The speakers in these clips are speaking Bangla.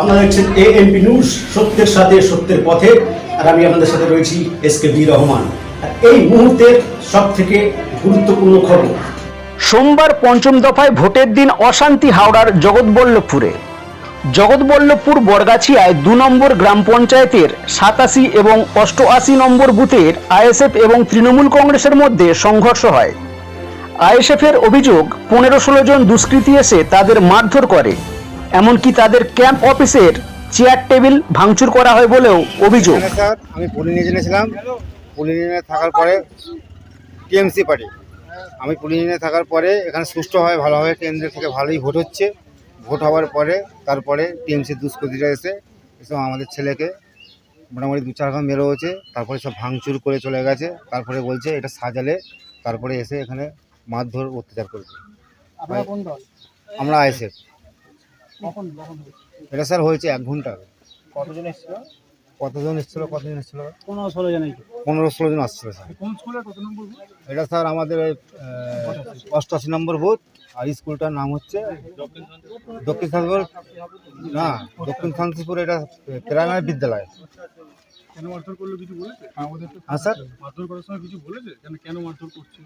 আপনারা নিউজ সত্যের সাথে সত্যের পথে, আর আমি আপনাদের সাথে রয়েছি এস কে বি রহমান। এই মুহূর্তের সব থেকে গুরুত্বপূর্ণ খবর। সোমবার পঞ্চম দফায় ভোটের দিন অশান্তি হাওড়ার জগৎবল্লভপুরে। জগৎবল্লভপুর বরগাছিয়ায় দু নম্বর গ্রাম পঞ্চায়েতের সাতাশি এবং অষ্টআশি নম্বর বুথের আইএসএফ এবং তৃণমূল কংগ্রেসের মধ্যে সংঘর্ষ হয়। আইএসএফের অভিযোগ, পনেরো ষোলো জন দুষ্কৃতী এসে তাদের মারধর করে। এমনকি তাদের ক্যাম্প অফিসের চেয়ার টেবিল ভাঙচুর করা হয় বলেও অভিযোগ। এখানে স্যার আমি পুলিশ নিয়ে ছিলাম পুলিশ নিয়ে থাকার পরে টিএমসি পার্টি আমি পুলিশ নিয়ে থাকার পরে এখানে সুষ্ঠুভাবে ভালোভাবে কেন্দ্রের থেকে ভালোই ভোট হচ্ছে। ভোট হওয়ার পরে তারপরে টিএমসি দুষ্কৃতীরা এসে এসব আমাদের ছেলেকে মোটামুটি দু চার ঘণ্টা মেরো হয়েছে। তারপরে সব ভাঙচুর করে চলে গেছে। তারপরে বলছে এটা সাজালে। তারপরে এসে এখানে মারধর অত্যাচার দল? আমরা আইসে কখন কখন হয়েছে? এটা স্যার হয়েছে এক ঘণ্টা আগে। কতজন এসেছিল? কতজন এসেছিল কতজন এসেছিল? পনেরো ষোলো জন পনেরো ষোলো জন আসছিল স্যার। কোন স্কুলে কত নম্বর এটা স্যার আমাদের ওই, অষ্টআশি নম্বর বুথ আর স্কুলটার নাম হচ্ছে দক্ষিণ শান্তিপুর না দক্ষিণ শান্তিপুর এটা প্রাইমারি বিদ্যালয়। কেন মারধর করল কিছু বলেছে? আমাদের হ্যাঁ স্যার। মারধর করার সময় কিছু বলেছে? কেন কেন মারধর করছে?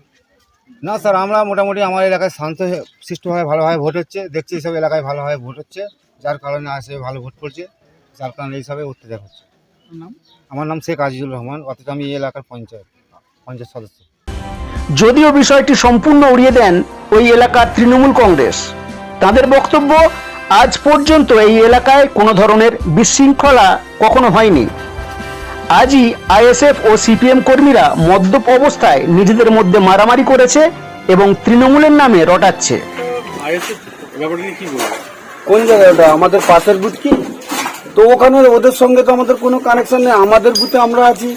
না স্যার আমরা মোটামুটি আমার এলাকায় শান্ত সৃষ্টভাবে ভালোভাবে ভোট হচ্ছে। দেখছি এইসব এলাকায় ভালোভাবে ভোট হচ্ছে যার কারণে আসে ভালো ভোট করছে যার কারণে এইসবে অত্যাচার হচ্ছে। আমার নাম শেখ আজিজুল রহমান অথচ আমি এই এলাকার পঞ্চায়েত পঞ্চায়েত সদস্য। যদিও বিষয়টি সম্পূর্ণ উড়িয়ে দেন ওই এলাকার তৃণমূল কংগ্রেস তাদের বক্তব্য আজ পর্যন্ত এই এলাকায় কোনো ধরনের বিশৃঙ্খলা কখনো হয়নি। আজই আইএসএফ ও সিপিএম কর্মীরা মদ্যপ অবস্থায় নিজেদের মধ্যে মারামারি করেছে এবং তৃণমূলের নামে রটাচ্ছে। কোন জায়গায় ওটা? আমাদের পাশের বুথ কি? তো ওখানে ওদের সঙ্গে তো আমাদের কোনো কানেকশন নেই। আমাদের বুথে আমরা আছি।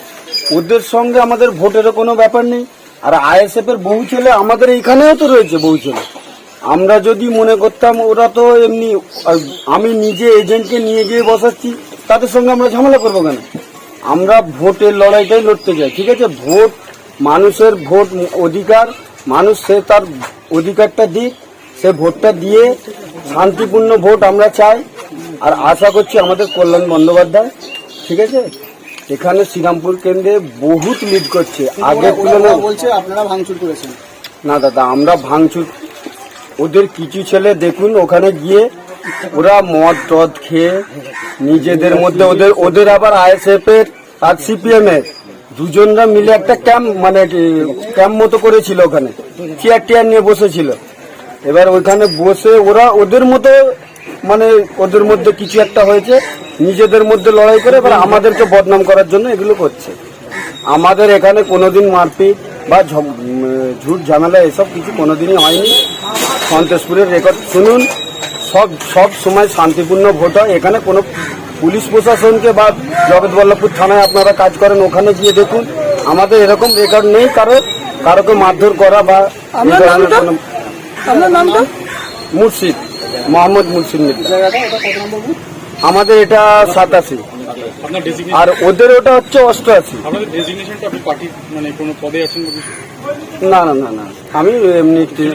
ওদের সঙ্গে আমাদের ভোটেরও কোনো ব্যাপার নেই। আর আইএসএফ এর বহু ছেলে আমাদের এইখানেও তো রয়েছে বহু ছেলে। আমরা যদি মনে করতাম ওরা তো এমনি আমি নিজে এজেন্টকে নিয়ে গিয়ে বসাচ্ছি তাদের সঙ্গে আমরা ঝামেলা করব কেন? আমরা ভোটের লড়াইটাই লড়তে চাই ঠিক আছে? ভোট মানুষের ভোট অধিকার মানুষ সে তার অধিকারটা দিক সে ভোটটা দিয়ে শান্তিপূর্ণ ভোট আমরা চাই। আর আশা করছি আমাদের কল্যাণ বন্দ্যোপাধ্যায় ঠিক আছে? এখানে শ্রীরামপুর কেন্দ্রে বহুত লিড করছে। আগের তুলনায় বলছে আপনারা ভাঙচুর করেছেন। না দাদা আমরা ভাঙচুর ওদের কিছু ছেলে দেখুন ওখানে গিয়ে ওরা মদ, টদ খেয়ে নিজেদের মধ্যে ওদের ওদের আবার আইএসএফ এর আর সিপিএম এর দুজনরা মিলে একটা ক্যাম্প মানে ক্যাম্প মতো করেছিল ওখানে। চেয়ার টিয়ার নিয়ে বসেছিল। এবার ওইখানে বসে ওরা ওদের মতো মানে ওদের মধ্যে কিছু একটা হয়েছে, নিজেদের মধ্যে লড়াই করে এবার আমাদেরকে বদনাম করার জন্য এগুলো করছে। আমাদের এখানে কোনোদিন মারপিট বা ঝুট ঝামেলা এসব কিছু কোনোদিনই হয়নি। সন্তোষপুরের রেকর্ড শুনুন। সব সব সময় শান্তিপূর্ণ ভোট হয়। এখানে কোনো পুলিশ প্রশাসনকে বা জগৎবল্লভপুর থানায় আপনারা কাজ করেন ওখানে গিয়ে দেখুন। আমাদের এরকম রেকর্ড নেই কারও কারোকে মারধর করা বা মুর্শিদ মোহাম্মদ মুর্শিদ আমাদের এটা সাতাশি। আর ওদের ওটা হচ্ছে অষ্টআশি। মানে কোনো পদে আছেন বা কিছু না না না না। আমি এমনি